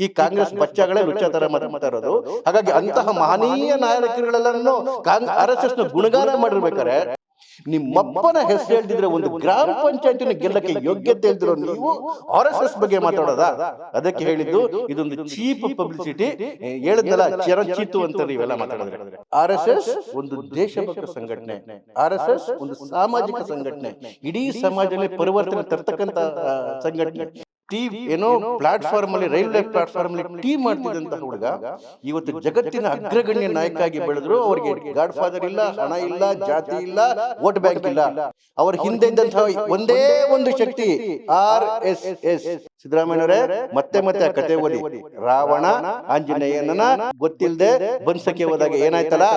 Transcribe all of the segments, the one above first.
ಈ ಕಾಂಗ್ರೆಸ್ ಬಚ್ಚಗಳೇ ಲುಚ್ಚಾತರ ಮಾಡ್ತಾ ಇರೋದು. ಹಾಗಾಗಿ ಅಂತಹ ಮಹನೀಯ ನಾಯಕರುಗಳೆಲ್ಲರನ್ನು ಆರ್ ಎಸ್ ಎಸ್ನ ಗುಣಗಾನ ಮಾಡಿರ್ಬೇಕಾರೆ ನಿಮ್ಮಪ್ಪನ ಹೆಸರು ಹೇಳ್ತಿದ್ರೆ ಒಂದು ಗ್ರಾಮ ಪಂಚಾಯತಿನ ಗೆಲ್ಲಕ್ಕೆ ಯೋಗ್ಯತೆ ಇಲ್ದಿರೋ ನೀವು ಆರ್ ಎಸ್ ಎಸ್ ಬಗ್ಗೆ ಮಾತಾಡೋದ? ಅದಕ್ಕೆ ಹೇಳಿದ್ದು ಇದೊಂದು ಚೀಪ್ ಪಬ್ಲಿಸಿಟಿ ಹೇಳಿದ್ನಲ್ಲ ಚರಚಿತು ಅಂತ ನೀವೆಲ್ಲ ಮಾತಾಡಿದ್ರೆ. ಆರ್ ಎಸ್ ಎಸ್ ಒಂದು ದೇಶಭಕ್ತ ಸಂಘಟನೆ. ಆರ್ ಎಸ್ ಎಸ್ ಒಂದು ಸಾಮಾಜಿಕ ಸಂಘಟನೆ. ಇಡೀ ಸಮಾಜದಲ್ಲಿ ಪರಿವರ್ತನೆ ತರ್ತಕ್ಕಂತ ಸಂಘಟನೆ. ಟೀ ಏನೋ ಪ್ಲಾಟ್ಫಾರ್ಮ್ ಅಲ್ಲಿ ರೈಲ್ವೆ ಪ್ಲಾಟ್ಫಾರ್ಮ್ ಅಲ್ಲಿ ಟೀ ಮಾಡ್ತಿದ್ದಂತ ಹುಡುಗ ಇವತ್ತು ಜಗತ್ತಿನ ಅಗ್ರಗಣ್ಯ ನಾಯಕ ಆಗಿ ಬೆಳೆದ್ರು ಅವರಿಗೆ ಗಾಡ್ ಫಾದರ್ ಇಲ್ಲ ಹಣ ಇಲ್ಲ ಜಾತಿ ಇಲ್ಲ ವೋಟ್ ಬ್ಯಾಂಕ್ ಇಲ್ಲ. ಅವರ ಹಿಂದೆ ಇದ್ದಂತಹ ಒಂದೇ ಒಂದು ಶಕ್ತಿ ಆರ್ ಎಸ್ ಎಸ್ ಸಿದ್ದರಾಮಯ್ಯವರೇ ಮತ್ತೆ ಮತ್ತೆ ಆ ಕತೆ ಓದಿ. ರಾವಣ ಆಂಜನೇಯನ ಗೊತ್ತಿಲ್ಲದೆ ಬನ್ಸಕ್ಕೆ ಹೋದಾಗ ಏನಾಯ್ತಲ್ಲ?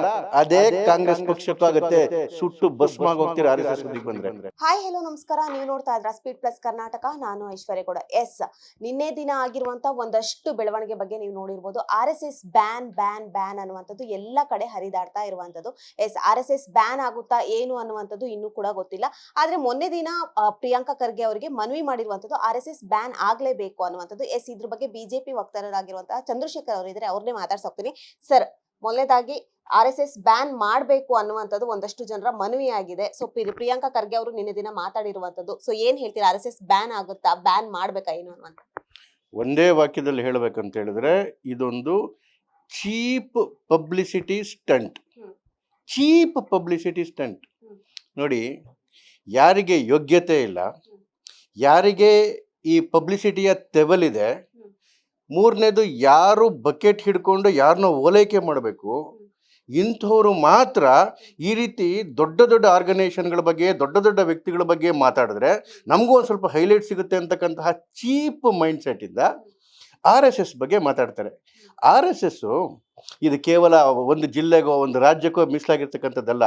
ಅದೇ ಕಾಂಗ್ರೆಸ್ ಪಕ್ಷಕ್ಕಾಗತ್ತೆ ಸುಟ್ಟು ಭಸ್ಮ ಹೋಗ್ತೀರಾ ಆರ್ ಎಸ್ ಎಸ್ ಬಂದ್ರೆ. ಹಾಯ್ ಹಲೋ ನಮಸ್ಕಾರ. ನೀವು ನೋಡ್ತಾ ಇದ್ರ ಸ್ಪೀಡ್ ಪ್ಲಸ್ ಕರ್ನಾಟಕ ನಾನು ಐಶ್ವರ್ಯ ಗೌಡ ಎಸ್. ನಿನ್ನೆ ದಿನ ಆಗಿರುವಂತ ಒಂದಷ್ಟು ಬೆಳವಣಿಗೆ ಬಗ್ಗೆ ನೀವು ನೋಡಿರ್ಬೋದು. R S S ban ban ban ಅನ್ನುವಂಥದ್ದು ಎಲ್ಲ ಕಡೆ ಹರಿದಾಡ್ತಾ ಇರುವಂತದ್ದು yes, R S S ban ಆಗುತ್ತಾ ಏನು ಅನ್ನುವಂಥದ್ದು ಇನ್ನೂ ಕೂಡ ಗೊತ್ತಿಲ್ಲ. ಆದ್ರೆ ಮೊನ್ನೆ ದಿನ ಪ್ರಿಯಾಂಕಾ ಖರ್ಗೆ ಅವರಿಗೆ ಮನವಿ ಮಾಡಿರುವಂತದ್ದು ಆರ್ ಎಸ್ ಎಸ್ ಬ್ಯಾನ್ ಆಗ್ಲೇಬೇಕು ಅನ್ನುವಂಥದ್ದು. ಎಸ್, ಇದ್ರ ಬಗ್ಗೆ ಬಿಜೆಪಿ ವಕ್ತಾರರಾಗಿರುವಂತಹ ಚಂದ್ರಶೇಖರ್ ಅವರು ಇದ್ರೆ ಅವ್ರನ್ನೇ ಮಾತಾಡ್ಸೋಗ್ತೀನಿ. ಸರ್ ಮೊದಲನೇದಾಗಿ ಆರ್ ಎಸ್ ಎಸ್ ಬ್ಯಾನ್ ಮಾಡಬೇಕು ಅನ್ನುವಂಥದ್ದು ಒಂದಷ್ಟು ಜನರ ಮನವಿ ಆಗಿದೆ ಸೊ ಪ್ರಿಯಾಂಕಾ ಖರ್ಗೆ ಅವರು ನಿನ್ನೆ ದಿನ ಮಾತಾಡಿರುವಂಥದ್ದು. ಸೊ ಏನ್ ಹೇಳ್ತೀರಾ? ಆರ್ ಎಸ್ ಎಸ್ ಬ್ಯಾನ್ ಆಗುತ್ತಾ? ಬ್ಯಾನ್ ಮಾಡ್ಬೇಕಾ ಏನು ಅನ್ನುವಂಥ ಒಂದೇ ವಾಕ್ಯದಲ್ಲಿ ಹೇಳಬೇಕಂತ ಹೇಳಿದ್ರೆ ಇದೊಂದು cheap publicity stunt. Cheap publicity stunt. ನೋಡಿ ಯಾರಿಗೆ ಯೋಗ್ಯತೆ ಇಲ್ಲ ಯಾರಿಗೆ ಈ ಪಬ್ಲಿಸಿಟಿಯ ತೆವಲಿದೆ ಮೂರನೇದು ಯಾರು ಬಕೆಟ್ ಹಿಡ್ಕೊಂಡು ಯಾರನ್ನೋ ಓಲೈಕೆ ಮಾಡಬೇಕು ಇಂಥವ್ರು ಮಾತ್ರ ಈ ರೀತಿ ದೊಡ್ಡ ದೊಡ್ಡ ಆರ್ಗನೈಸೇಷನ್ಗಳ ಬಗ್ಗೆ, ದೊಡ್ಡ ದೊಡ್ಡ ವ್ಯಕ್ತಿಗಳ ಬಗ್ಗೆ ಮಾತಾಡಿದ್ರೆ ನಮಗೂ ಒಂದು ಸ್ವಲ್ಪ ಹೈಲೈಟ್ ಸಿಗುತ್ತೆ ಅಂತಕ್ಕಂತಹ ಚೀಪ್ ಮೈಂಡ್ ಸೆಟ್ಟಿಂದ ಆರ್ ಎಸ್ ಎಸ್ ಬಗ್ಗೆ ಮಾತಾಡ್ತಾರೆ. ಆರ್ ಎಸ್ ಎಸ್ಸು ಇದು ಕೇವಲ ಒಂದು ಜಿಲ್ಲೆಗೋ, ಒಂದು ರಾಜ್ಯಕ್ಕೋ ಮೀಸಲಾಗಿರ್ತಕ್ಕಂಥದ್ದಲ್ಲ.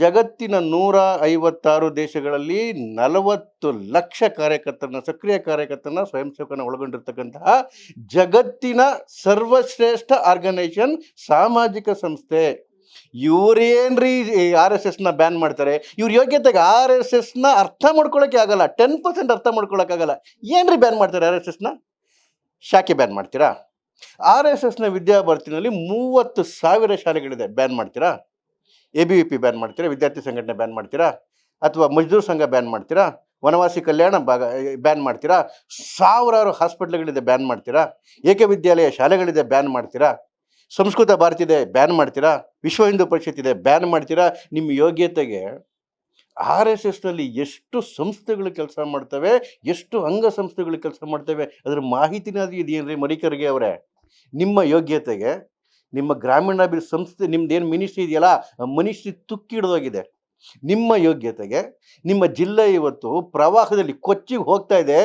ಜಗತ್ತಿನ ನೂರ ಐವತ್ತಾರು ದೇಶಗಳಲ್ಲಿ ನಲವತ್ತು ಲಕ್ಷ ಕಾರ್ಯಕರ್ತರನ್ನ, ಸಕ್ರಿಯ ಕಾರ್ಯಕರ್ತರನ್ನ ಸ್ವಯಂ ಸೇವಕನ ಒಳಗೊಂಡಿರ್ತಕ್ಕಂತಹ ಜಗತ್ತಿನ ಸರ್ವಶ್ರೇಷ್ಠ ಆರ್ಗನೈಸೇಷನ್ ಸಾಮಾಜಿಕ ಸಂಸ್ಥೆ. ಇವ್ರೇನ್ರಿ ಆರ್ ಎಸ್ ಎಸ್ನ ಬ್ಯಾನ್ ಮಾಡ್ತಾರೆ? ಇವ್ರ ಯೋಗ್ಯತೆಗೆ ಆರ್ ಎಸ್ ಎಸ್ನ ಅರ್ಥ ಮಾಡ್ಕೊಳಕ್ಕೆ ಆಗಲ್ಲ, ಟೆನ್ ಪರ್ಸೆಂಟ್ ಅರ್ಥ ಮಾಡ್ಕೊಳಕ್ಕಾಗಲ್ಲ ಏನ್ರಿ ಬ್ಯಾನ್ ಮಾಡ್ತಾರೆ ಆರ್ ಎಸ್ ಎಸ್ನ? ಶಾಖೆ ಬ್ಯಾನ್ ಮಾಡ್ತೀರಾ? ಆರ್ ಎಸ್ ಎಸ್ನ ವಿದ್ಯಾಭಾರತಿನಲ್ಲಿ ಮೂವತ್ತು ಸಾವಿರ ಶಾಲೆಗಳಿದೆ, ಬ್ಯಾನ್ ಮಾಡ್ತೀರಾ? A B V P ban ಮಾಡ್ತೀರಾ? ವಿದ್ಯಾರ್ಥಿ ಸಂಘಟನೆ ಬ್ಯಾನ್ ಮಾಡ್ತೀರಾ? ಅಥವಾ ಮಜ್ದೂರ್ ಸಂಘ ಬ್ಯಾನ್ ಮಾಡ್ತೀರಾ? ವನವಾಸಿ ಕಲ್ಯಾಣ ಭಾಗ ಬ್ಯಾನ್ ಮಾಡ್ತೀರಾ? ಸಾವಿರಾರು ಹಾಸ್ಪಿಟ್ಲ್ಗಳಿದೆ ಬ್ಯಾನ್ ಮಾಡ್ತೀರಾ? ಏಕವಿದ್ಯಾಲಯ ಶಾಲೆಗಳಿದೆ ಬ್ಯಾನ್ ಮಾಡ್ತೀರಾ? ಸಂಸ್ಕೃತ ಭಾರತಿದೆ ಬ್ಯಾನ್ ಮಾಡ್ತೀರಾ? ವಿಶ್ವ ಹಿಂದೂ ಪರಿಷತ್ ಇದೆ ಬ್ಯಾನ್ ಮಾಡ್ತೀರಾ? ನಿಮ್ಮ ಯೋಗ್ಯತೆಗೆ ಆರ್ ಎಸ್ ಎಸ್ನಲ್ಲಿ ಎಷ್ಟು ಸಂಸ್ಥೆಗಳು ಕೆಲಸ ಮಾಡ್ತವೆ, ಎಷ್ಟು ಅಂಗ ಸಂಸ್ಥೆಗಳು ಕೆಲಸ ಮಾಡ್ತವೆ, ಅದರ ಮಾಹಿತಿನಾದ್ರೂ ಇದೆಯೇನು ಇದೆಯೇನ್ರಿ ಮರಿಕರಿಗೆ ಅವರೇ? ನಿಮ್ಮ ಯೋಗ್ಯತೆಗೆ ನಿಮ್ಮ ಗ್ರಾಮೀಣಾಭಿವೃದ್ಧಿ ಸಂಸ್ಥೆ ನಿಮ್ದು ಏನು ಮಿನಿಸ್ಟ್ರಿ ಇದೆಯಲ್ಲ ಮಿನಿಸ್ಟ್ರಿ ತುಕ್ಕಿಡ್ದೋಗಿದೆ ನಿಮ್ಮ ಯೋಗ್ಯತೆಗೆ, ನಿಮ್ಮ ಜಿಲ್ಲೆ ಇವತ್ತು ಪ್ರವಾಹದಲ್ಲಿ ಕೊಚ್ಚಿಗೆ ಹೋಗ್ತಾ ಇದೆ.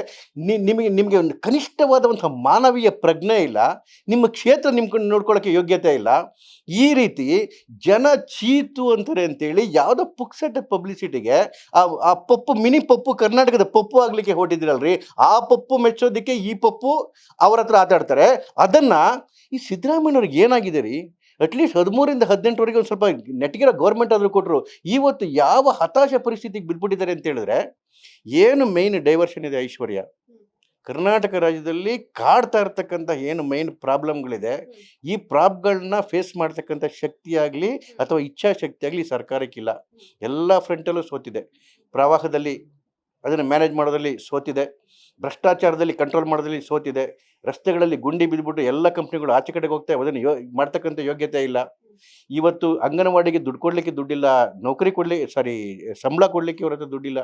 ನಿಮಗೆ ನಿಮಗೆ ಒಂದು ಕನಿಷ್ಠವಾದಂಥ ಮಾನವೀಯ ಪ್ರಜ್ಞೆ ಇಲ್ಲ. ನಿಮ್ಮ ಕ್ಷೇತ್ರ ನಿಮ್ಕೊಂಡು ನೋಡ್ಕೊಳ್ಳೋಕ್ಕೆ ಯೋಗ್ಯತೆ ಇಲ್ಲ. ಈ ರೀತಿ ಜನ ಚೀತು ಅಂತಾರೆ ಅಂತೇಳಿ ಯಾವುದೋ ಪುಕ್ಸೆಟ್ ಪಬ್ಲಿಸಿಟಿಗೆ, ಆ ಆ ಪಪ್ಪು, ಮಿನಿ ಪಪ್ಪು ಕರ್ನಾಟಕದ ಪಪ್ಪು ಆಗಲಿಕ್ಕೆ ಹೊಟ್ಟಿದ್ದೀರಲ್ರಿ ಆ ಪಪ್ಪು ಮೆಚ್ಚೋದಕ್ಕೆ ಈ ಪಪ್ಪು ಅವ್ರ ಹತ್ರ ಆಟಾಡ್ತಾರೆ. ಅದನ್ನು ಈ ಸಿದ್ದರಾಮಯ್ಯವ್ರಿಗೆ ಏನಾಗಿದೆ ರೀ? ಅಟ್ಲೀಸ್ಟ್ ಹದಿಮೂರಿಂದ ಹದಿನೆಂಟುವರೆಗೆ ಒಂದು ಸ್ವಲ್ಪ ನೆಟ್ಟಿಗಿರೋ ಗೌರ್ಮೆಂಟ್ ಆದರೂ ಕೊಟ್ಟರು ಇವತ್ತು ಯಾವ ಹತಾಶ ಪರಿಸ್ಥಿತಿಗೆ ಬಿಟ್ಬಿಟ್ಟಿದ್ದಾರೆ ಅಂತ ಹೇಳಿದ್ರೆ ಏನು ಮೈನ್ ಡೈವರ್ಷನ್ ಇದೆ ಐಶ್ವರ್ಯ? ಕರ್ನಾಟಕ ರಾಜ್ಯದಲ್ಲಿ ಕಾಡ್ತಾ ಇರ್ತಕ್ಕಂಥ ಏನು ಮೈನ್ ಪ್ರಾಬ್ಲಮ್ಗಳಿದೆ ಈ ಪ್ರಾಬ್ಗಳನ್ನ ಫೇಸ್ ಮಾಡ್ತಕ್ಕಂಥ ಶಕ್ತಿಯಾಗಲಿ ಅಥವಾ ಇಚ್ಛಾಶಕ್ತಿಯಾಗಲಿ ಸರ್ಕಾರಕ್ಕಿಲ್ಲ. ಎಲ್ಲ ಫ್ರಂಟಲ್ಲೂ ಸೋತಿದೆ. ಪ್ರವಾಹದಲ್ಲಿ ಅದನ್ನು ಮ್ಯಾನೇಜ್ ಮಾಡೋದ್ರಲ್ಲಿ ಸೋತಿದೆ. ಭ್ರಷ್ಟಾಚಾರದಲ್ಲಿ ಕಂಟ್ರೋಲ್ ಮಾಡೋದ್ರಲ್ಲಿ ಸೋತಿದೆ. ರಸ್ತೆಗಳಲ್ಲಿ ಗುಂಡಿ ಬಿದ್ದುಬಿಟ್ಟು ಎಲ್ಲ ಕಂಪ್ನಿಗಳು ಆಚೆ ಕಡೆಗೆ ಹೋಗ್ತಾ ಅದನ್ನು ಯೋ, ಮಾಡ್ತಕ್ಕಂಥ ಯೋಗ್ಯತೆ ಇಲ್ಲ. ಇವತ್ತು ಅಂಗನವಾಡಿಗೆ ದುಡ್ಡು ಕೊಡಲಿಕ್ಕೆ ದುಡ್ಡಿಲ್ಲ, ನೌಕರಿ ಕೊಡಲಿ ಸಾರಿ ಸಂಬಳ ಕೊಡಲಿಕ್ಕೆ ಅವ್ರ ಹತ್ರ ದುಡ್ಡಿಲ್ಲ.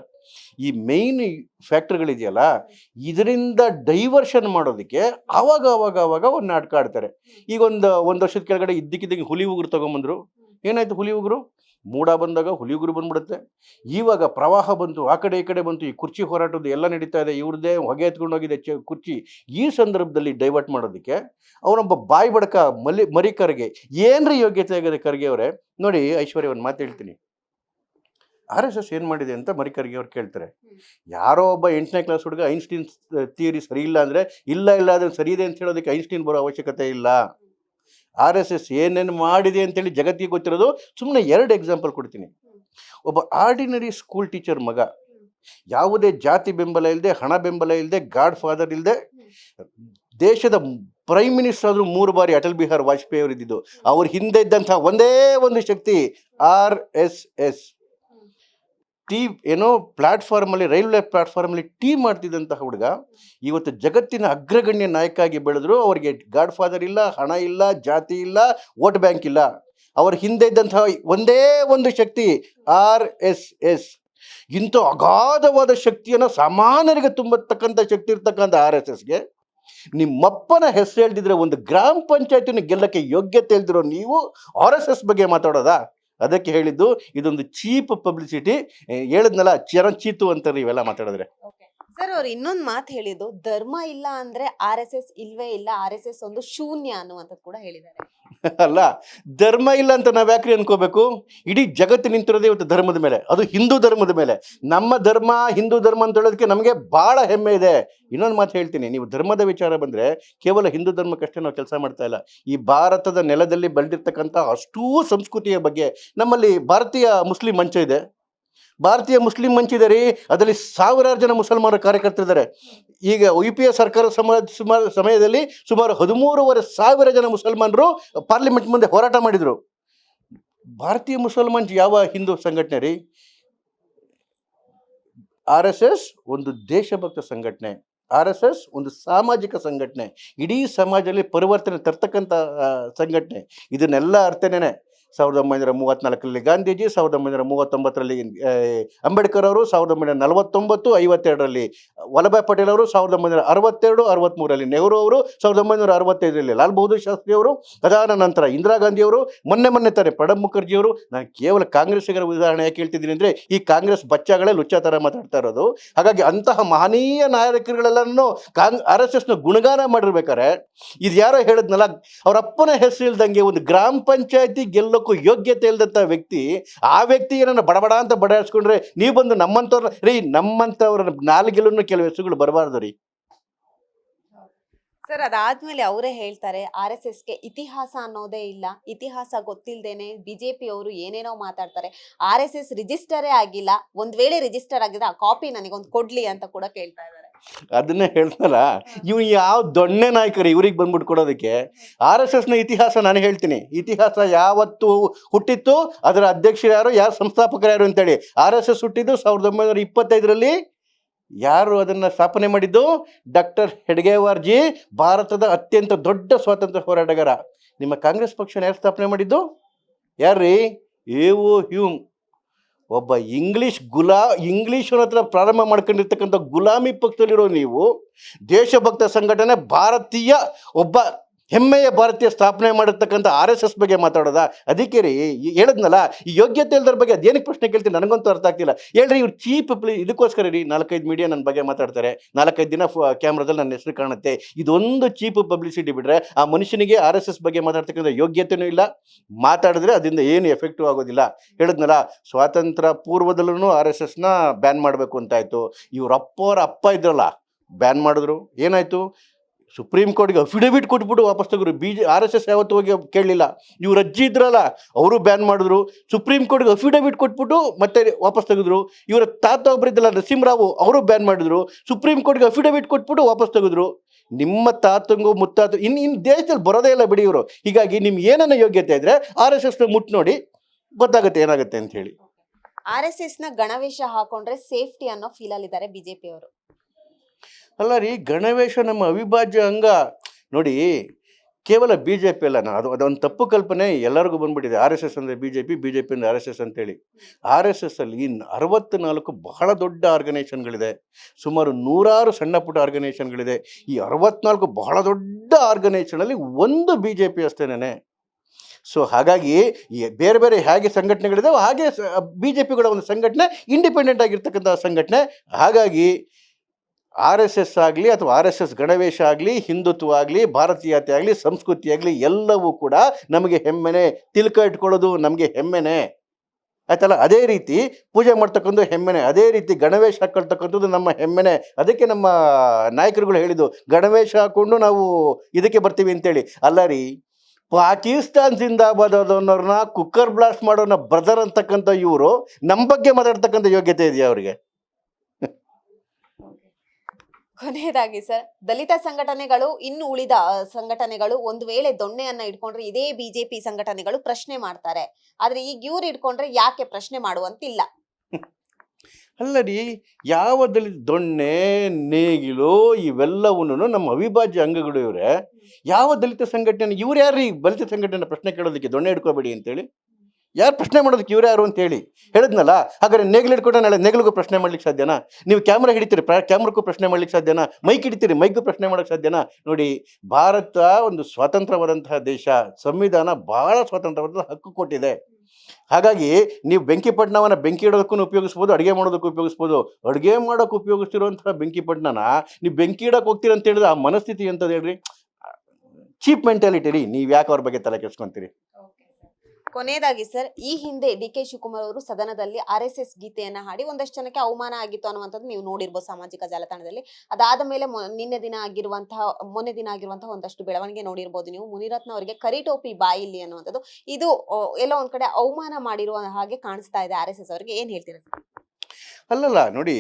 ಈ ಮೇಯ್ನ್ ಫ್ಯಾಕ್ಟ್ರಿಗಳಿದೆಯಲ್ಲ ಇದರಿಂದ ಡೈವರ್ಷನ್ ಮಾಡೋದಕ್ಕೆ ಆವಾಗ ಆವಾಗ ಆವಾಗ ಒಂದು ನಾಟಕ ಆಡ್ತಾರೆ. ಈಗ ಒಂದು ಒಂದು ವರ್ಷದ ಕೆಳಗಡೆ ಇದ್ದಕ್ಕಿದ್ದಂಗೆ ಹುಲಿ ಉಗುರು ತೊಗೊಂಬಂದರು. ಏನಾಯ್ತು ಹುಲಿ ಉಗುರು? ಮೂಡ ಬಂದಾಗ ಹುಲಿಗುರು ಬಂದ್ಬಿಡುತ್ತೆ. ಇವಾಗ ಪ್ರವಾಹ ಬಂತು ಆ ಕಡೆ ಈ ಕಡೆ ಬಂತು ಈ ಕುರ್ಚಿ ಹೋರಾಟದ್ದು ಎಲ್ಲ ನಡೀತಾ ಇದೆ ಇವ್ರದ್ದೇ ಹೊಗೆ ಎತ್ಕೊಂಡು ಹೋಗಿದೆ ಚ ಕುರ್ಚಿ. ಈ ಸಂದರ್ಭದಲ್ಲಿ ಡೈವರ್ಟ್ ಮಾಡೋದಕ್ಕೆ ಅವನೊಬ್ಬ ಬಾಯಿ ಬಡಕ ಮಲಿ ಮರಿ ಕರ್ಗೆ ಏನ್ರಿ ಯೋಗ್ಯತೆ ಆಗಿದೆ ಖರ್ಗೆ ಅವರೇ? ನೋಡಿ ಐಶ್ವರ್ಯ ಒಂದು ಮಾತು ಹೇಳ್ತೀನಿ. ಆರ್ ಎಸ್ ಎಸ್ ಏನು ಮಾಡಿದೆ ಅಂತ ಮರಿ ಖರ್ಗೆ ಅವ್ರು ಕೇಳ್ತಾರೆ. ಯಾರೋ ಒಬ್ಬ ಎಂಟನೇ ಕ್ಲಾಸ್ ಹುಡುಗ ಐನ್ಸ್ಟೀನ್ ಥಿಯರಿ ಸರಿ ಇಲ್ಲ ಅಂದರೆ ಇಲ್ಲ ಇಲ್ಲ ಅದನ್ನು ಸರಿ ಇದೆ ಅಂತ ಹೇಳೋದಕ್ಕೆ ಐನ್ಸ್ಟೀನ್ ಬರೋ ಅವಶ್ಯಕತೆ ಇಲ್ಲ. ಆರ್ ಎಸ್ ಎಸ್ ಏನೇನು ಮಾಡಿದೆ ಅಂತೇಳಿ ಜಗತ್ತಿಗೆ ಗೊತ್ತಿರೋದು ಸುಮ್ಮನೆ ಎರಡು ಎಕ್ಸಾಂಪಲ್ ಕೊಡ್ತೀನಿ. ಒಬ್ಬ ಆರ್ಡಿನರಿ ಸ್ಕೂಲ್ ಟೀಚರ್ ಮಗ, ಯಾವುದೇ ಜಾತಿ ಬೆಂಬಲ ಇಲ್ಲದೆ ಹಣ ಬೆಂಬಲ ಇಲ್ಲದೆ ಗಾಡ್ ಫಾದರ್ ಇಲ್ಲದೆ ದೇಶದ ಪ್ರೈಮ್ ಮಿನಿಸ್ಟರ್ ಆದರೂ ಮೂರು ಬಾರಿ ಅಟಲ್ ಬಿಹಾರ್ ವಾಜಪೇಯಿ ಅವರು ಅವ್ರ ಹಿಂದೆ ಇದ್ದಂಥ ಒಂದೇ ಒಂದು ಶಕ್ತಿ, ಆರ್ ಎಸ್ ಎಸ್. ಟೀ ಏನೋ ಪ್ಲಾಟ್ಫಾರ್ಮಲ್ಲಿ, ರೈಲ್ವೆ ಪ್ಲಾಟ್ಫಾರ್ಮಲ್ಲಿ ಟೀ ಮಾಡ್ತಿದ್ದಂತಹ ಹುಡುಗ ಇವತ್ತು ಜಗತ್ತಿನ ಅಗ್ರಗಣ್ಯ ನಾಯಕಾಗಿ ಬೆಳೆದ್ರು. ಅವರಿಗೆ ಗಾಡ್ ಫಾದರ್ ಇಲ್ಲ, ಹಣ ಇಲ್ಲ, ಜಾತಿ ಇಲ್ಲ ವೋಟ್ ಬ್ಯಾಂಕ್ ಇಲ್ಲ. ಅವರ ಹಿಂದೆ ಇದ್ದಂತಹ ಒಂದೇ ಒಂದು ಶಕ್ತಿ ಆರ್ ಎಸ್ ಎಸ್ ಇಂಥ ಅಗಾಧವಾದ ಶಕ್ತಿಯನ್ನು ಸಾಮಾನ್ಯರಿಗೆ ತುಂಬತಕ್ಕಂಥ ಶಕ್ತಿ ಇರ್ತಕ್ಕಂಥ ಆರ್ ಎಸ್ ಎಸ್ಗೆ ನಿಮ್ಮಪ್ಪನ ಹೆಸರು ಹೇಳ್ದಿದ್ರೆ ಒಂದು ಗ್ರಾಮ ಪಂಚಾಯತಿನ ಗೆಲ್ಲಕ್ಕೆ ಯೋಗ್ಯತೆ ಇಲ್ದಿರೋ ನೀವು ಆರ್ ಎಸ್ ಎಸ್ ಬಗ್ಗೆ ಮಾತಾಡೋದಾ? ಅದಕ್ಕೆ ಹೇಳಿದ್ದು ಇದೊಂದು ಚೀಪ್ ಪಬ್ಲಿಸಿಟಿ. ಹೇಳಿದ್ನಲ್ಲ ಚರಂಚೀತು ಅಂತಾರೆ ಇವೆಲ್ಲ ಮಾತಾಡಿದ್ರೆ. ಸರ್, ಅವ್ರು ಇನ್ನೊಂದು ಮಾತು ಹೇಳಿದ್ದು, ಧರ್ಮ ಇಲ್ಲ ಅಂದ್ರೆ ಆರ್ ಎಸ್ ಎಸ್ ಇಲ್ವೇ ಇಲ್ಲ, ಆರ್ ಎಸ್ ಎಸ್ ಒಂದು ಶೂನ್ಯ ಅನ್ನುವಂಥದ್ದು ಕೂಡ ಹೇಳಿದ್ದಾರೆ. ಅಲ್ಲ, ಧರ್ಮ ಇಲ್ಲ ಅಂತ ನಾವು ಯಾಕ್ರಿ ಅನ್ಕೋಬೇಕು? ಇಡೀ ಜಗತ್ತು ನಿಂತಿರೋದೇ ಇವತ್ತು ಧರ್ಮದ ಮೇಲೆ, ಅದು ಹಿಂದೂ ಧರ್ಮದ ಮೇಲೆ. ನಮ್ಮ ಧರ್ಮ, ಹಿಂದೂ ಧರ್ಮ ಅಂತ ಹೇಳೋದಕ್ಕೆ ನಮಗೆ ಬಹಳ ಹೆಮ್ಮೆ ಇದೆ. ಇನ್ನೊಂದು ಮಾತು ಹೇಳ್ತೀನಿ, ನೀವು ಧರ್ಮದ ವಿಚಾರ ಬಂದರೆ ಕೇವಲ ಹಿಂದೂ ಧರ್ಮಕ್ಕಷ್ಟೇ ನಾವು ಕೆಲಸ ಮಾಡ್ತಾ ಇಲ್ಲ. ಈ ಭಾರತದ ನೆಲದಲ್ಲಿ ಬೆಳೆದಿರ್ತಕ್ಕಂಥ ಅಷ್ಟೂ ಸಂಸ್ಕೃತಿಯ ಬಗ್ಗೆ ನಮ್ಮಲ್ಲಿ ಭಾರತೀಯ ಮುಸ್ಲಿಂ ಮಂಚ ಇದೆ. ಭಾರತೀಯ ಮುಸ್ಲಿಂ ಮಂಚ್ ಇದೆ ರೀ ಅದರಲ್ಲಿ ಸಾವಿರಾರು ಜನ ಮುಸಲ್ಮಾನ ಕಾರ್ಯಕರ್ತರಿದ್ದಾರೆ. ಈಗ ಯು ಪಿ ಎ ಸರ್ಕಾರ ಸಮ ಸಮಯದಲ್ಲಿ ಸುಮಾರು ಹದಿಮೂರುವರೆ ಸಾವಿರ ಜನ ಮುಸಲ್ಮಾನರು ಪಾರ್ಲಿಮೆಂಟ್ ಮುಂದೆ ಹೋರಾಟ ಮಾಡಿದರು. ಭಾರತೀಯ ಮುಸಲ್ಮಾನ್ ಯಾವ ಹಿಂದೂ ಸಂಘಟನೆ ರೀ? ಆರ್ ಎಸ್ ಎಸ್ ಒಂದು ದೇಶಭಕ್ತ ಸಂಘಟನೆ, ಆರ್ ಎಸ್ ಎಸ್ ಒಂದು ಸಾಮಾಜಿಕ ಸಂಘಟನೆ, ಇಡೀ ಸಮಾಜದಲ್ಲಿ ಪರಿವರ್ತನೆ ತರ್ತಕ್ಕಂಥ ಸಂಘಟನೆ. ಇದನ್ನೆಲ್ಲ ಅರ್ಥನೇನೆ. ಸಾವಿರದ ಒಂಬೈನೂರ ಮೂವತ್ತ್ನಾಲ್ಕರಲ್ಲಿ ಗಾಂಧೀಜಿ, ಸಾವಿರದ ಒಂಬೈನೂರ ಮೂವತ್ತೊಂಬತ್ತರಲ್ಲಿ ಅಂಬೇಡ್ಕರ್ ಅವರು, ಸಾವಿರದ ಒಂಬೈನೂರ ನಲವತ್ತೊಂಬತ್ತು, ಐವತ್ತೆರಡರಲ್ಲಿ ವಲ್ಲಭಾಯ್ ಪಟೇಲ್ ಅವರು, ಸಾವಿರದ ಒಂಬೈನೂರ ಅರವತ್ತೆರಡು, ಅರವತ್ತ್ಮೂರರಲ್ಲಿ ನೆಹರು ಅವರು, ಸಾವಿರದ ಒಂಬೈನೂರ ಅರವತ್ತೈದರಲ್ಲಿ ಲಾಲ್ ಬಹದ್ದೂರ್ ಶಾಸ್ತ್ರಿ ಅವರು ಅದಾದ ನಂತರ ಇಂದಿರಾ ಗಾಂಧಿ ಅವರು, ಮೊನ್ನೆ ಮೊನ್ನೆ ತಾನೆ ಪ್ರಣಬ್ ಮುಖರ್ಜಿ ಅವರು. ನಾನು ಕೇವಲ ಕಾಂಗ್ರೆಸ್ಸಿಗರ ಉದಾಹರಣೆ ಯಾಕೆ ಹೇಳ್ತಿದ್ದೀನಿ ಅಂದರೆ, ಈ ಕಾಂಗ್ರೆಸ್ ಬಚ್ಚಾಗಳೇ ಲುಚ್ಚ ಥರ ಮಾತಾಡ್ತಾ ಇರೋದು. ಹಾಗಾಗಿ ಅಂತಹ ಮಹನೀಯ ನಾಯಕರುಗಳೆಲ್ಲನೂ ಕಾಂಗ್ ಆರ್ ಎಸ್ ಎಸ್ನ ಗುಣಗಾನ ಮಾಡಿರ್ಬೇಕಾರೆ ಇದು ಯಾರೋ ಹೇಳಿದ್ನಲ್ಲ ಅವರಪ್ಪನ ಹೆಸರು ಇಲ್ದಂಗೆ ಒಂದು ಗ್ರಾಮ ಪಂಚಾಯತಿ ಗೆಲ್ಲೋಕ್ಕೂ ಯೋಗ್ಯತೆ ಇಲ್ಲದಂಥ ವ್ಯಕ್ತಿ, ಆ ವ್ಯಕ್ತಿ ಏನನ್ನ ಬಡಬಡ ಅಂತ ಬಡಾಯಿಸ್ಕೊಂಡ್ರೆ ನೀವು ಬಂದು ನಮ್ಮಂಥವ್ರ ರೀ ನಮ್ಮಂಥವ್ರ ನಾಲ್ಗೆಲ್ಲೂ ಕೆಲವು ಹೆಸರುಗಳು ಬರಬಾರ್ದು ರೀ. ಸರ್, ಅದಾದ್ಮೇಲೆ ಅವರೇ ಹೇಳ್ತಾರೆ, ಆರ್ ಎಸ್ ಎಸ್ಗೆ ಇತಿಹಾಸ ಅನ್ನೋದೇ ಇಲ್ಲ, ಇತಿಹಾಸ ಗೊತ್ತಿಲ್ಲದೇನೆ ಬಿಜೆಪಿ ಅವರು ಏನೇನೋ ಮಾತಾಡ್ತಾರೆ. ಆರ್ ಎಸ್ ಎಸ್ ರಿಜಿಸ್ಟರೇ ಆಗಿಲ್ಲ, ಒಂದ್ ವೇಳೆ ರಿಜಿಸ್ಟರ್ ಆಗಿದ್ರೆ ಆ ಕಾಪಿ ನನಗೊಂದು ಕೊಡ್ಲಿ ಅಂತ ಕೂಡ ಕೇಳ್ತಾ ಇದ್ದಾರೆ. ಅದನ್ನೇ ಹೇಳ್ತಾರ ಇವ್ ಯಾವ ದೊಣ್ಣೆ ನಾಯಕರು ಇವ್ರಿಗೆ ಬಂದ್ಬಿಟ್ಟು ಕೊಡೋದಕ್ಕೆ? ಆರ್ ಎಸ್ ಎಸ್ನ ಇತಿಹಾಸ ನಾನು ಹೇಳ್ತೀನಿ. ಇತಿಹಾಸ ಯಾವತ್ತು ಹುಟ್ಟಿತ್ತು? ಅದರ ಅಧ್ಯಕ್ಷರು ಯಾರು? ಯಾರು ಸಂಸ್ಥಾಪಕರು ಯಾರು ಅಂತೇಳಿ. ಆರ್ ಎಸ್ ಎಸ್ ಹುಟ್ಟಿದ್ದು ಸಾವಿರದ ಒಂಬೈನೂರ ಇಪ್ಪತ್ತೈದರಲ್ಲಿ. ಯಾರು ಅದನ್ನು ಸ್ಥಾಪನೆ ಮಾಡಿದ್ದು? ಡಾಕ್ಟರ್ ಹೆಡ್ಗೇವಾರ್ಜಿ, ಭಾರತದ ಅತ್ಯಂತ ದೊಡ್ಡ ಸ್ವಾತಂತ್ರ್ಯ ಹೋರಾಟಗಾರ. ನಿಮ್ಮ ಕಾಂಗ್ರೆಸ್ ಪಕ್ಷನ ಯಾರು ಸ್ಥಾಪನೆ ಮಾಡಿದ್ದು? ಯಾರ್ರೀ? ಎ ಓ ಹ್ಯೂಮ್ ಒಬ್ಬ ಇಂಗ್ಲಿಷ್ ಗುಲಾ ಇಂಗ್ಲೀಷನ ಹತ್ರ ಪ್ರಾರಂಭ ಮಾಡ್ಕೊಂಡಿರ್ತಕ್ಕಂಥ ಗುಲಾಮಿ ಪಕ್ಷದಲ್ಲಿರೋ ನೀವು ದೇಶಭಕ್ತ ಸಂಘಟನೆ ಭಾರತೀಯ ಒಬ್ಬ ಹೆಮ್ಮೆಯ ಭಾರತೀಯ ಸ್ಥಾಪನೆ ಮಾಡಿರ್ತಕ್ಕಂಥ ಆರ್ ಎಸ್ ಎಸ್ ಬಗ್ಗೆ ಮಾತಾಡೋದಾ? ಅದಕ್ಕೆ ರೀ ಹೇಳಿದ್ನಲ್ಲ, ಈ ಯೋಗ್ಯತೆ ಇಲ್ದ್ರ ಬಗ್ಗೆ ಅದೇನಕ್ಕೆ ಪ್ರಶ್ನೆ ಕೇಳ್ತೀನಿ? ನನಗಂತೂ ಅರ್ಥ ಆಗ್ತಿಲ್ಲ. ಹೇಳ್ರಿ, ಇವ್ರು ಚೀಪ್ ಇದಕ್ಕೋಸ್ಕರ ರೀ ನಾಲ್ಕೈದು ಮೀಡಿಯಾ ನನ್ನ ಬಗ್ಗೆ ಮಾತಾಡ್ತಾರೆ. ನಾಲ್ಕೈದು ದಿನ ಕ್ಯಾಮ್ರಾದಲ್ಲಿ ನನ್ನ ಹೆಸರು ಕಾಣುತ್ತೆ. ಇದೊಂದು ಚೀಪ್ ಪಬ್ಲಿಸಿಟಿ ಬಿಟ್ಟರೆ ಆ ಮನುಷ್ಯನಿಗೆ ಆರ್ ಎಸ್ ಎಸ್ ಬಗ್ಗೆ ಮಾತಾಡ್ತಕ್ಕಂಥ ಯೋಗ್ಯತೆಯೂ ಇಲ್ಲ. ಮಾತಾಡಿದ್ರೆ ಅದರಿಂದ ಏನು ಎಫೆಕ್ಟಿವ್ ಆಗೋದಿಲ್ಲ. ಹೇಳಿದ್ನಲ್ಲ, ಸ್ವಾತಂತ್ರ್ಯ ಪೂರ್ವದಲ್ಲೂ ಆರ್ ಎಸ್ ಎಸ್ನ ಬ್ಯಾನ್ ಮಾಡಬೇಕು ಅಂತಾಯಿತು. ಇವ್ರ ಅಪ್ಪವ್ರ ಅಪ್ಪ ಇದ್ರಲ್ಲ, ಬ್ಯಾನ್ ಮಾಡಿದ್ರು. ಏನಾಯಿತು? ಸುಪ್ರೀಂ ಕೋರ್ಟ್ಗೆ ಅಫಿಡವಿಟ್ ಕೊಟ್ಬಿಟ್ಟು ವಾಪಸ್ ತೆಗೆದ್ರು. B J, R S S ಯಾವತ್ತು ಹೋಗಿ ಕೇಳಲಿಲ್ಲ. ಇವ್ರು ಅಜ್ಜಿ ಇದ್ರಲ್ಲ, ಅವರು ಬ್ಯಾನ್ ಮಾಡಿದ್ರು. ಸುಪ್ರೀಂ ಕೋರ್ಟ್ಗೆ ಅಫಿಡವಿಟ್ ಕೊಟ್ಬಿಟ್ಟು ಮತ್ತೆ ವಾಪಸ್ ತೆಗೆದ್ರು. ಇವರ ತಾತ ಒಬ್ಬರಿದ್ದಲ್ಲ ನರಸಿಂಹರಾವು ಅವರು ಬ್ಯಾನ್ ಮಾಡಿದ್ರು. ಸುಪ್ರೀಂ ಕೋರ್ಟ್ಗೆ ಅಫಿಡವಿಟ್ ಕೊಟ್ಬಿಟ್ಟು ವಾಪಸ್ ತೆಗೆದ್ರು. ನಿಮ್ಮ ತಾತಂಗು ಮುತ್ತಾತ ಇನ್ನು ಇನ್ನು ದೇಶದಲ್ಲಿ ಬರೋದೇ ಇಲ್ಲ ಬಿಡಿ ಇವರು. ಹೀಗಾಗಿ ನಿಮ್ಗೆ ಏನನ್ನ ಯೋಗ್ಯತೆ ಇದ್ರೆ ಆರ್ ಎಸ್ ಎಸ್ನ ಮುಟ್ಟು ನೋಡಿ, ಗೊತ್ತಾಗುತ್ತೆ ಏನಾಗುತ್ತೆ ಅಂತ ಹೇಳಿ. ಆರ್ ಎಸ್ ಎಸ್ನ ಗಣವೇಶ ಹಾಕೊಂಡ್ರೆ ಸೇಫ್ಟಿ ಅನ್ನೋ ಫೀಲ್ ಅಲ್ಲಿ ಇದ್ದಾರೆ ಬಿಜೆಪಿ ಅವರು ಅಲ್ಲ ರೀ, ಗಣವೇಶ ನಮ್ಮ ಅವಿಭಾಜ್ಯ ಅಂಗ. ನೋಡಿ, ಕೇವಲ ಬಿ ಜೆ ಪಿ ಅಲ್ಲ ನಾನು ಅದು, ಅದೊಂದು ತಪ್ಪು ಕಲ್ಪನೆ ಎಲ್ಲರಿಗೂ ಬಂದ್ಬಿಟ್ಟಿದೆ. ಆರ್ ಎಸ್ ಎಸ್ ಅಂದರೆ B J P B J P R S S ಅಂತೇಳಿ. ಆರ್ ಎಸ್ ಎಸ್ ಅಲ್ಲಿ ಅರವತ್ತ್ನಾಲ್ಕು ಬಹಳ ದೊಡ್ಡ ಆರ್ಗನೈಸೇಷನ್ಗಳಿದೆ. ಸುಮಾರು ನೂರಾರು ಸಣ್ಣ ಪುಟ್ಟ ಆರ್ಗನೈಸೇಷನ್ಗಳಿದೆ. ಈ ಅರವತ್ನಾಲ್ಕು ಬಹಳ ದೊಡ್ಡ ಆರ್ಗನೈಸೇಷನಲ್ಲಿ ಒಂದು ಬಿ ಜೆ ಪಿ ಅಷ್ಟೇನೆ ಸೊ, ಹಾಗಾಗಿ ಬೇರೆ ಬೇರೆ ಹೇಗೆ ಸಂಘಟನೆಗಳಿದಾವೆ, ಹಾಗೆ ಬಿ ಜೆ ಪಿಗಳ ಒಂದು ಸಂಘಟನೆ, ಇಂಡಿಪೆಂಡೆಂಟ್ ಆಗಿರ್ತಕ್ಕಂಥ ಸಂಘಟನೆ. ಹಾಗಾಗಿ ಆರ್ ಎಸ್ ಎಸ್ ಆಗಲಿ ಅಥವಾ ಆರ್ ಎಸ್ ಎಸ್ ಗಣವೇಶ ಆಗಲಿ, ಹಿಂದುತ್ವ ಆಗಲಿ ಭಾರತೀಯತೆ ಆಗಲಿ, ಸಂಸ್ಕೃತಿ ಆಗಲಿ, ಎಲ್ಲವೂ ಕೂಡ ನಮಗೆ ಹೆಮ್ಮೆನೆ. ತಿಲ್ಕ ಇಟ್ಕೊಳ್ಳೋದು ನಮಗೆ ಹೆಮ್ಮೆನೆ. ಆಯ್ತಲ್ಲ? ಅದೇ ರೀತಿ ಪೂಜೆ ಮಾಡ್ತಕ್ಕಂಥ ಹೆಮ್ಮೆನೆ. ಅದೇ ರೀತಿ ಗಣವೇಶ ಹಾಕೊಳ್ತಕ್ಕಂಥದ್ದು ನಮ್ಮ ಹೆಮ್ಮೆನೆ. ಅದಕ್ಕೆ ನಮ್ಮ ನಾಯಕರುಗಳು ಹೇಳಿದ್ದು, ಗಣವೇಶ ಹಾಕ್ಕೊಂಡು ನಾವು ಇದಕ್ಕೆ ಬರ್ತೀವಿ ಅಂತೇಳಿ. ಅಲ್ಲ ರೀ, ಪಾಕಿಸ್ತಾನ್ ಜಿಂದಾಬಾದ್ ಕುಕ್ಕರ್ ಬ್ಲಾಸ್ಟ್ ಮಾಡೋನ ಬ್ರದರ್ ಅಂತಕ್ಕಂಥ ಇವರು ನಮ್ಮ ಬಗ್ಗೆ ಮಾತಾಡ್ತಕ್ಕಂಥ ಯೋಗ್ಯತೆ ಇದೆಯಾ ಅವರಿಗೆ? ಕೊನೆಯದಾಗಿ ಸರ್ ದಲಿತ ಸಂಘಟನೆಗಳು ಇನ್ನು ಉಳಿದ ಸಂಘಟನೆಗಳು ಒಂದು ವೇಳೆ ದೊಣ್ಣೆಯನ್ನ ಇಟ್ಕೊಂಡ್ರೆ ಇದೇ ಬಿಜೆಪಿ ಸಂಘಟನೆಗಳು ಪ್ರಶ್ನೆ ಮಾಡ್ತಾರೆ. ಆದ್ರೆ ಈಗ ಇವ್ರು ಇಟ್ಕೊಂಡ್ರೆ ಯಾಕೆ ಪ್ರಶ್ನೆ ಮಾಡುವಂತಿಲ್ಲ? ಅಲ್ಲ ರೀ ಯಾವ ದಲಿತ ದೊಣ್ಣೆ ನೇಗಿಲು ಇವೆಲ್ಲವನ್ನು ನಮ್ಮ ಅವಿಭಾಜ್ಯ ಅಂಗಗಳು ಇವರೇ. ಯಾವ ದಲಿತ ಸಂಘಟನೆ ಇವ್ರು ಯಾರು ಈ ದಲಿತ ಸಂಘಟನೆ ಪ್ರಶ್ನೆ ಕೇಳೋದಕ್ಕೆ ದೊಣ್ಣೆ ಇಟ್ಕೋಬೇಡಿ ಅಂತೇಳಿ? ಯಾರು ಪ್ರಶ್ನೆ ಮಾಡೋದಕ್ಕೆ ಇವ್ರು ಯಾರು ಅಂತೇಳಿ? ಹೇಳಿದ್ನಲ್ಲ? ಹಾಗಾದ್ರೆ ನೇಗಿಲು ಹಿಡ್ಕೊಂಡು ನಾಳೆ ನೇಗಿಲಿಗೂ ಪ್ರಶ್ನೆ ಮಾಡ್ಲಿಕ್ಕೆ ಸಾಧ್ಯನಾ? ನೀವು ಕ್ಯಾಮ್ರಾ ಹಿಡಿತೀರಿ ಕ್ಯಾಮ್ರಕ್ಕೂ ಪ್ರಶ್ನೆ ಮಾಡ್ಲಿಕ್ಕೆ ಸಾಧ್ಯನಾ? ಮೈಕ್ ಹಿಡಿತೀರಿ ಮೈಗೂ ಪ್ರಶ್ನೆ ಮಾಡೋಕ್ಕೆ ಸಾಧ್ಯನಾ? ನೋಡಿ, ಭಾರತ ಒಂದು ಸ್ವತಂತ್ರವಾದಂತಹ ದೇಶ, ಸಂವಿಧಾನ ಬಹಳ ಸ್ವತಂತ್ರವಾದ ಹಕ್ಕು ಕೊಟ್ಟಿದೆ. ಹಾಗಾಗಿ ನೀವು ಬೆಂಕಿಪಟ್ಟಣವನ್ನು ಬೆಂಕಿ ಇಡೋದಕ್ಕೂ ಉಪಯೋಗಿಸ್ಬೋದು, ಅಡುಗೆ ಮಾಡೋದಕ್ಕೂ ಉಪಯೋಗಿಸ್ಬೋದು. ಅಡುಗೆ ಮಾಡೋಕ್ಕೆ ಉಪಯೋಗಿಸ್ತಿರುವಂತಹ ಬೆಂಕಿಪಟ್ಟಣನ ನೀವು ಬೆಂಕಿ ಇಡಕ್ಕೆ ಹೋಗ್ತೀರಿ ಅಂತ ಹೇಳಿದ್ರೆ ಆ ಮನಸ್ಥಿತಿ ಅಂತ ಹೇಳ್ರಿ? ಚೀಪ್ ಮೆಂಟಾಲಿಟಿ ರೀ ನೀವು ಯಾಕೆ ಅವ್ರ ಬಗ್ಗೆ ತಲೆ ಕೆಡ್ಸ್ಕೊಂತೀರಿ? ಕೊನೆಯದಾಗಿ ಸರ್, ಈ ಹಿಂದೆ ಡಿ ಕೆ ಶಿವಕುಮಾರ್ ಅವರು ಸದನದಲ್ಲಿ ಆರ್ ಎಸ್ ಎಸ್ ಗೀತೆಯನ್ನ ಹಾಡಿ ಒಂದಷ್ಟು ಜನಕ್ಕೆ ಅವಮಾನ ಆಗಿತ್ತು ಅನ್ನುವಂಥದ್ದು ನೀವು ನೋಡಿರ್ಬೋದು ಸಾಮಾಜಿಕ ಜಾಲತಾಣದಲ್ಲಿ. ಅದಾದ ಮೇಲೆ ನಿನ್ನೆ ದಿನ ಆಗಿರುವಂತಹ, ಮೊನ್ನೆ ದಿನ ಆಗಿರುವಂತಹ ಒಂದಷ್ಟು ಬೆಳವಣಿಗೆ ನೋಡಿರ್ಬೋದು ನೀವು. ಮುನಿರತ್ನ ಅವರಿಗೆ ಕರಿಟೋಪಿ ಬಾಯಿಲಿ ಅನ್ನುವಂಥದ್ದು. ಇದು ಎಲ್ಲ ಒಂದ್ ಕಡೆ ಅವಮಾನ ಮಾಡಿರುವ ಹಾಗೆ ಕಾಣಿಸ್ತಾ ಇದೆ ಆರ್ ಎಸ್ ಅವರಿಗೆ. ಏನ್ ಹೇಳ್ತೀರಾ ಅಲ್ಲಲ್ಲ ನೋಡಿ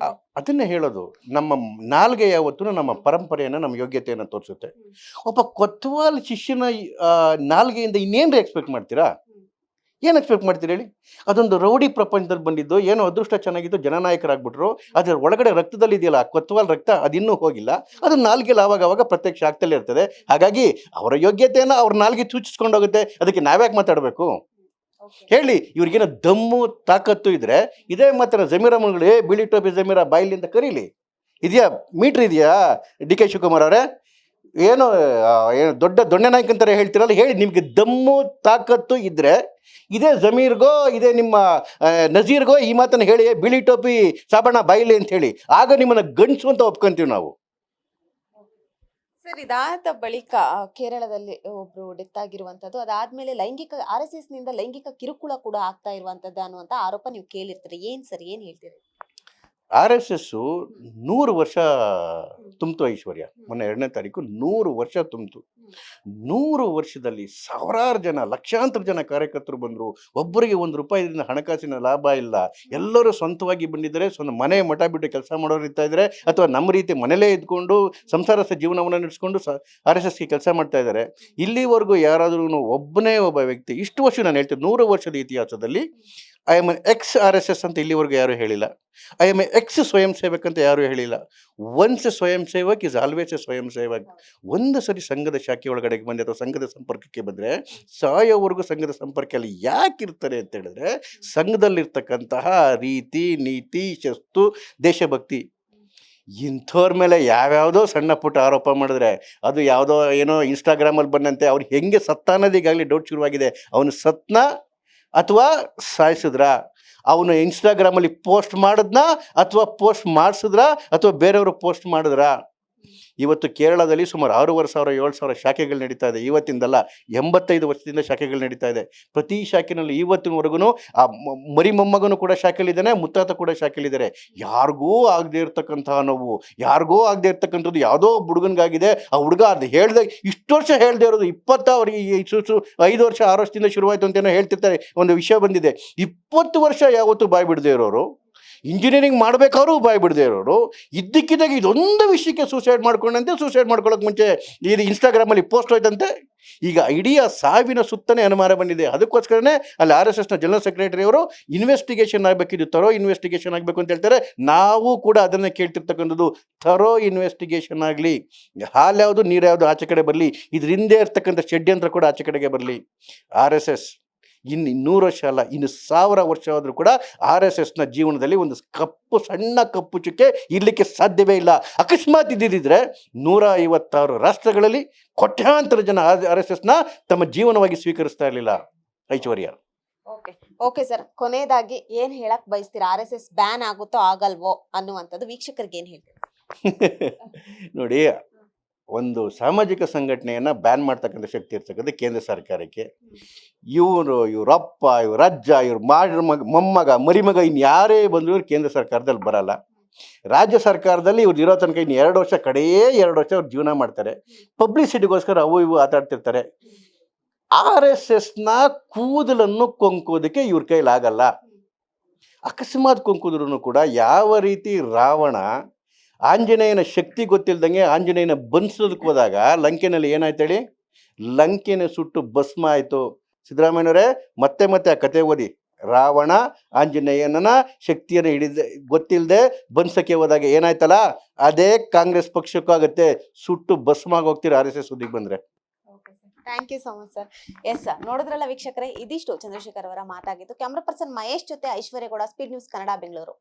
ಅದನ್ನ ಅದನ್ನೇ ಹೇಳೋದು. ನಮ್ಮ ನಾಲ್ಗೆ ಯಾವತ್ತೂ ನಮ್ಮ ಪರಂಪರೆಯನ್ನು ನಮ್ಮ ಯೋಗ್ಯತೆಯನ್ನು ತೋರಿಸುತ್ತೆ. ಒಬ್ಬ ಕೊತ್ವಾಲ್ ಶಿಷ್ಯನ ಆ, ನಾಲ್ಗೆಯಿಂದ ಇನ್ನೇನು ಎಕ್ಸ್ಪೆಕ್ಟ್ ಮಾಡ್ತೀರಾ? ಏನು ಎಕ್ಸ್ಪೆಕ್ಟ್ ಮಾಡ್ತೀರಿ ಹೇಳಿ? ಅದೊಂದು ರೌಡಿ ಪ್ರಪಂಚದಲ್ಲಿ ಬಂದಿದ್ದು ಏನೋ ಅದೃಷ್ಟ ಚೆನ್ನಾಗಿದ್ದು ಜನನಾಯಕರಾಗ್ಬಿಟ್ರು ಅದರ ಒಳಗಡೆ ರಕ್ತದಲ್ಲಿ ಇದೆಯಲ್ಲ ಆ ಕೊತ್ವಾಲ್ ರಕ್ತ ಅದಿನ್ನೂ ಹೋಗಿಲ್ಲ. ಅದು ನಾಲ್ಗೆಲ್ಲ ಆವಾಗ ಅವಾಗ ಪ್ರತ್ಯಕ್ಷ ಆಗ್ತಲೇ ಇರ್ತದೆ. ಹಾಗಾಗಿ ಅವರ ಯೋಗ್ಯತೆಯನ್ನು ಅವ್ರ ನಾಲ್ಗೆ ಸೂಚಿಸ್ಕೊಂಡು ಹೋಗುತ್ತೆ ಅದಕ್ಕೆ ನಾವ್ಯಾಕೆ ಮಾತಾಡಬೇಕು? ಹೇಳಿ, ಇವ್ರಿಗೇನೋ ದಮ್ಮು, ತಾಕತ್ತು ಇದ್ರೆ, ಇದೇ ಮಾತ್ರ ಜಮೀರಮ್ಮಗಳು ಏ, ಬಿಳಿ ಟೋಪಿ ಜಮೀರ ಬಾಯಿಲಿಂದ ಕರೀಲಿ. ಇದೆಯಾ, ಮೀಟ್ರ್ ಇದೆಯಾ, ಡಿ ಕೆ ಶಿವಕುಮಾರ್ ಅವರೇ? ಏನು ಏನು ದೊಡ್ಡ ದೊಣ್ಣೆ ನಾಯಕ ಅಂತಾರೆ ಹೇಳ್ತೀರಲ್ಲ, ಹೇಳಿ, ನಿಮಗೆ ದಮ್ಮು, ತಾಕತ್ತು ಇದ್ರೆ, ಇದೇ ಜಮೀರ್ಗೋ, ಇದೇ ನಿಮ್ಮ ನಜೀರ್ಗೋ ಈ ಮಾತನ್ನು ಹೇಳಿ ಬಿಳಿ ಟೋಪಿ ಸಾಬಣ್ಣ, ಬಾಯಿಲಿ ಅಂತ ಹೇಳಿ. ಆಗ ನಿಮ್ಮನ್ನ ಗಂಡಸು ಅಂತ ಒಪ್ಕೊಂತೀವಿ ನಾವು. ಸರ್ ಇದಾದ ಬಳಿಕ ಕೇರಳದಲ್ಲಿ ಒಬ್ರು ಡೆತ್ ಆಗಿರುವಂತದ್ದು ಅದಾದ್ಮೇಲೆ ಲೈಂಗಿಕ, ಆರ್ ಎಸ್ ಎಸ್ನಿಂದ ಲೈಂಗಿಕ ಕಿರುಕುಳ ಕೂಡ ಆಗ್ತಾ ಇರುವಂತದ್ದು ಅನ್ನುವಂತ ಆರೋಪ ನೀವು ಕೇಳಿರ್ತೀರಿ. ಏನ್ ಸರ್, ಏನ್ ಹೇಳ್ತೀರಿ? ಆರ್ ಎಸ್ ಎಸ್ಸು ನೂರು ವರ್ಷ ತುಂಬಿತು ಐಶ್ವರ್ಯ. ಮೊನ್ನೆ ಎರಡನೇ ತಾರೀಕು ನೂರು ವರ್ಷ ತುಂಬಿತು. ನೂರು ವರ್ಷದಲ್ಲಿ ಸಾವಿರಾರು ಜನ ಲಕ್ಷಾಂತರ ಜನ ಕಾರ್ಯಕರ್ತರು ಬಂದರು. ಒಬ್ಬರಿಗೆ ಒಂದು ರೂಪಾಯಿದಿಂದ ಹಣಕಾಸಿನ ಲಾಭ ಇಲ್ಲ. ಎಲ್ಲರೂ ಸ್ವಂತವಾಗಿ ಬಂದಿದ್ದಾರೆ. ಸ್ವಂತ ಮನೆ ಮಠ ಬಿಟ್ಟು ಕೆಲಸ ಮಾಡೋರು ಇರ್ತಾ ಇದ್ದಾರೆ. ಅಥವಾ ನಮ್ಮ ರೀತಿ ಮನೆಯಲ್ಲೇ ಇದ್ಕೊಂಡು ಸಂಸಾರಸ್ಥ ಜೀವನವನ್ನು ನಡೆಸ್ಕೊಂಡು ಸ ಆರ್ ಎಸ್ ಎಸ್ಗೆ ಕೆಲಸ ಮಾಡ್ತಾ ಇದ್ದಾರೆ. ಇಲ್ಲಿವರೆಗೂ ಯಾರಾದರೂ ಒಬ್ಬನೇ ಒಬ್ಬ ವ್ಯಕ್ತಿ ಇಷ್ಟು ವರ್ಷ ನಾನು ಹೇಳ್ತೀನಿ ನೂರು ವರ್ಷದ ಇತಿಹಾಸದಲ್ಲಿ I M X R S S ಅಂತ ಇಲ್ಲಿವರೆಗೂ ಯಾರೂ ಹೇಳಿಲ್ಲ. ಐ ಎಂ ಎಕ್ಸ್ ಸ್ವಯಂ ಸೇವಕ್ ಅಂತ ಯಾರೂ ಹೇಳಿಲ್ಲ. ಒನ್ಸ್ ಸ್ವಯಂ ಸೇವಕ್ ಇಸ್ ಆಲ್ವೇಸ್ ಎ ಸ್ವಯಂ ಸೇವಕ್. ಒಂದು ಸರಿ ಸಂಘದ ಶಾಖೆ ಒಳಗಡೆಗೆ ಬಂದೆ ಅಥವಾ ಸಂಘದ ಸಂಪರ್ಕಕ್ಕೆ ಬಂದರೆ ಸಾಯೋವರೆಗೂ ಸಂಘದ ಸಂಪರ್ಕದಲ್ಲಿ ಯಾಕೆ ಇರ್ತಾರೆ ಅಂತ ಹೇಳಿದ್ರೆ ಸಂಘದಲ್ಲಿರ್ತಕ್ಕಂತಹ ರೀತಿ, ನೀತಿ, ಶಿಸ್ತು, ದೇಶಭಕ್ತಿ ಇಂಥವ್ರ ಮೇಲೆ ಯಾವ್ಯಾವುದೋ ಸಣ್ಣ ಪುಟ್ಟ ಆರೋಪ ಮಾಡಿದ್ರೆ ಅದು ಯಾವುದೋ ಏನೋ ಇನ್ಸ್ಟಾಗ್ರಾಮಲ್ಲಿ ಬಂದಂತೆ ಅವ್ರು ಹೆಂಗೆ ಸತ್ತ ಅನ್ನೋದೀಗಾಗಲೇ ಡೌಟ್ ಶುರುವಾಗಿದೆ. ಅವನು ಸತ್ನ ಅಥವಾ ಸಾಯಿಸಿದ್ರ? ಅವನು ಇನ್ಸ್ಟಾಗ್ರಾಮಲ್ಲಿ ಪೋಸ್ಟ್ ಮಾಡಿದ್ನ ಅಥವಾ ಪೋಸ್ಟ್ ಮಾಡಿಸಿದ್ರ ಅಥವಾ ಬೇರೆಯವರು ಪೋಸ್ಟ್ ಮಾಡಿದ್ರ? ಇವತ್ತು ಕೇರಳದಲ್ಲಿ ಸುಮಾರು ಆರೂವರೆ ಸಾವಿರ, ಏಳು ಸಾವಿರ ಶಾಖೆಗಳು ನಡೀತಾ ಇದೆ. ಇವತ್ತಿಂದಲ್ಲ ಎಂಬತ್ತೈದು ವರ್ಷದಿಂದ ಶಾಖೆಗಳು ನಡೀತಾ ಇದೆ. ಪ್ರತಿ ಶಾಖೆನಲ್ಲಿ ಇವತ್ತಿನವರೆಗೂ ಆ ಮರಿ ಮೊಮ್ಮಗನು ಕೂಡ ಶಾಖೆಲಿದ್ದಾನೆ ಮುತ್ತಾತ ಕೂಡ ಶಾಖೆಲಿದ್ದಾರೆ ಯಾರಿಗೂ ಆಗದೆ ಇರ್ತಕ್ಕಂತಹ ನೋವು, ಯಾರಿಗೂ ಆಗದೆ ಇರ್ತಕ್ಕಂಥದ್ದು ಯಾವುದೋ ಹುಡುಗನಿಗಾಗಿದೆ. ಆ ಹುಡುಗ ಅದು ಹೇಳ್ದೆ, ಇಷ್ಟು ವರ್ಷ ಹೇಳ್ದೆ ಇರೋದು ಇಪ್ಪತ್ತ ಅವರಿಗೆ ಐದು ವರ್ಷ, ಆರು ವರ್ಷದಿಂದ ಶುರುವಾಯಿತು ಅಂತೇನೋ ಹೇಳ್ತಿರ್ತಾರೆ. ಒಂದು ವಿಷಯ ಬಂದಿದೆ. ಇಪ್ಪತ್ತು ವರ್ಷ ಯಾವತ್ತೂ ಬಾಯಿ ಬಿಡದೆ ಇರೋರು ಇಂಜಿನಿಯರಿಂಗ್ ಮಾಡಬೇಕಾದ್ರೂ ಭಯ ಬಿಡದೆ ಇರೋರು. ಇದ್ದಕ್ಕಿದ್ದಾಗ ಇದೊಂದು ವಿಷಯಕ್ಕೆ ಸೂಸೈಡ್ ಮಾಡ್ಕೊಂಡಂತೆ ಸೂಸೈಡ್ ಮಾಡ್ಕೊಳ್ಳೋಕೆ ಮುಂಚೆ ಇದು ಇನ್ಸ್ಟಾಗ್ರಾಮಲ್ಲಿ ಪೋಸ್ಟ್ ಹೋಯ್ತಂತೆ. ಈಗ ಇಡೀ ಸಾವಿನ ಸುತ್ತನೇ ಅನುಮಾನ ಬಂದಿದೆ. ಅದಕ್ಕೋಸ್ಕರನೇ ಅಲ್ಲಿ ಆರ್ ಎಸ್ ಎಸ್ನ ಜನರಲ್ ಸೆಕ್ರೆಟರಿ ಅವರು ಇನ್ವೆಸ್ಟಿಗೇಷನ್ ಆಗಬೇಕಿದ್ದು ತರೋ ಇನ್ವೆಸ್ಟಿಗೇಷನ್ ಆಗಬೇಕು ಅಂತ ಹೇಳ್ತಾರೆ. ನಾವು ಕೂಡ ಅದನ್ನು ಕೇಳ್ತಿರ್ತಕ್ಕಂಥದ್ದು ಥರೋ ಇನ್ವೆಸ್ಟಿಗೇಷನ್ ಆಗಲಿ. ಹಾಲು ಯಾವುದು, ನೀರು ಯಾವುದು ಆಚೆ ಕಡೆ ಬರಲಿ. ಇದರಿಂದೇ ಇರ್ತಕ್ಕಂಥ ಷಡ್ಯಂತ್ರ ಕೂಡ ಆಚೆ ಕಡೆಗೆ ಬರಲಿ. ಆರ್ ಎಸ್ ಎಸ್ ಇನ್ನು ಇನ್ನೂರು ವರ್ಷ ಅಲ್ಲ ಇನ್ನು ಸಾವಿರ ವರ್ಷ ಆದರೂ ಕೂಡ ಆರ್ ಎಸ್ ಎಸ್ನ ಜೀವನದಲ್ಲಿ ಒಂದು ಕಪ್ಪು ಸಣ್ಣ ಕಪ್ಪು ಚುಕ್ಕೆ ಇರಲಿಕ್ಕೆ ಸಾಧ್ಯವೇ ಇಲ್ಲ. ಅಕಸ್ಮಾತ್ ಇದ್ದಿದ್ದರೆ ನೂರ ಐವತ್ತಾರು ರಾಷ್ಟ್ರಗಳಲ್ಲಿ ಕೋಟ್ಯಾಂತರ ಜನ ಆರ್ ಎಸ್ ಎಸ್ನ ತಮ್ಮ ಜೀವನವಾಗಿ ಸ್ವೀಕರಿಸ್ತಾ ಇರಲಿಲ್ಲ ಐಶ್ವರ್ಯ. Okay okay sir. ಕೊನೆಯದಾಗಿ ಏನು ಹೇಳಕ್ ಬಯಸ್ತೀರಾ? ಆರ್ ಎಸ್ ಎಸ್ ಬ್ಯಾನ್ ಆಗುತ್ತೋ ಆಗಲ್ವೋ ಅನ್ನುವಂಥದ್ದು ವೀಕ್ಷಕರಿಗೆ ಏನು ಹೇಳ್ತೀರಾ? ನೋಡಿ ಒಂದು ಸಾಮಾಜಿಕ ಸಂಘಟನೆಯನ್ನು ಬ್ಯಾನ್ ಮಾಡ್ತಕ್ಕಂಥ ಶಕ್ತಿ ಇರ್ತಕ್ಕಂಥ ಕೇಂದ್ರ ಸರ್ಕಾರಕ್ಕೆ. ಇವರು, ಇವರಪ್ಪ ಇವ್ರ ಅಜ್ಜ ಇವ್ರ ಮಾಡ್ರ ಮಗ, ಮೊಮ್ಮಗ, ಮರಿಮಗ ಇನ್ನು ಯಾರೇ ಬಂದರೂ ಕೇಂದ್ರ ಸರ್ಕಾರದಲ್ಲಿ ಬರಲ್ಲ. ರಾಜ್ಯ ಸರ್ಕಾರದಲ್ಲಿ ಇವ್ರು ಇರೋ ತನಕ ಇನ್ನು ಎರಡು ವರ್ಷ ಕಡೆಯೇ ಎರಡು ವರ್ಷ ಅವ್ರು ಜೀವನ ಮಾಡ್ತಾರೆ. ಪಬ್ಲಿಸಿಟಿಗೋಸ್ಕರ ಅವು ಇವು ಆಟಾಡ್ತಿರ್ತಾರೆ. ಆರ್ ಎಸ್ ಎಸ್ನ ಕೂದಲನ್ನು ಕೊಂಕೋದಕ್ಕೆ ಇವ್ರ ಕೈಲಾಗಲ್ಲ. ಅಕಸ್ಮಾತ್ ಕೊಂಕುದ್ರು ಕೂಡ ಯಾವ ರೀತಿ ರಾವಣ ಆಂಜನೇಯನ ಶಕ್ತಿ ಗೊತ್ತಿಲ್ದಂಗೆ ಆಂಜನೇಯನ ಬನ್ಸೋದಕ್ಕೆ ಹೋದಾಗ ಲಂಕೆನಲ್ಲಿ ಏನಾಯ್ತು ಹೇಳಿ? ಲಂಕೆನ ಸುಟ್ಟು ಭಸ್ಮ ಆಯಿತು. ಸಿದ್ದರಾಮಯ್ಯನವರೇ, ಮತ್ತೆ ಮತ್ತೆ ಆ ಕತೆ ಓದಿ. ರಾವಣ ಆಂಜನೇಯನ ಶಕ್ತಿಯನ್ನು ಹಿಡಿದ ಗೊತ್ತಿಲ್ಲದೆ ಬನ್ಸಕ್ಕೆ ಹೋದಾಗ ಏನಾಯ್ತಲ್ಲ? ಅದೇ ಕಾಂಗ್ರೆಸ್ ಪಕ್ಷಕ್ಕೂ ಆಗುತ್ತೆ. ಸುಟ್ಟು ಭಸ್ಮ ಆಗಿ ಹೋಗ್ತೀರಾ ಆರ್ ಎಸ್ ಎಸ್ ಸುದ್ದಿಗೆ ಬಂದರೆ? Thank you so much sir yes sir ನೋಡಿದ್ರಲ್ಲ ವೀಕ್ಷಕರೇ, ಇದಿಷ್ಟು ಚಂದ್ರಶೇಖರ್ ಅವರ ಮಾತಾಗಿತ್ತು ಕ್ಯಾಮ್ರಾ ಪರ್ಸನ್ ಮಹೇಶ್ ಜೊತೆ ಐಶ್ವರ್ಯಗೌಡ ಸ್ಪೀಡ್ ನ್ಯೂಸ್ ಕನ್ನಡ ಬೆಂಗಳೂರು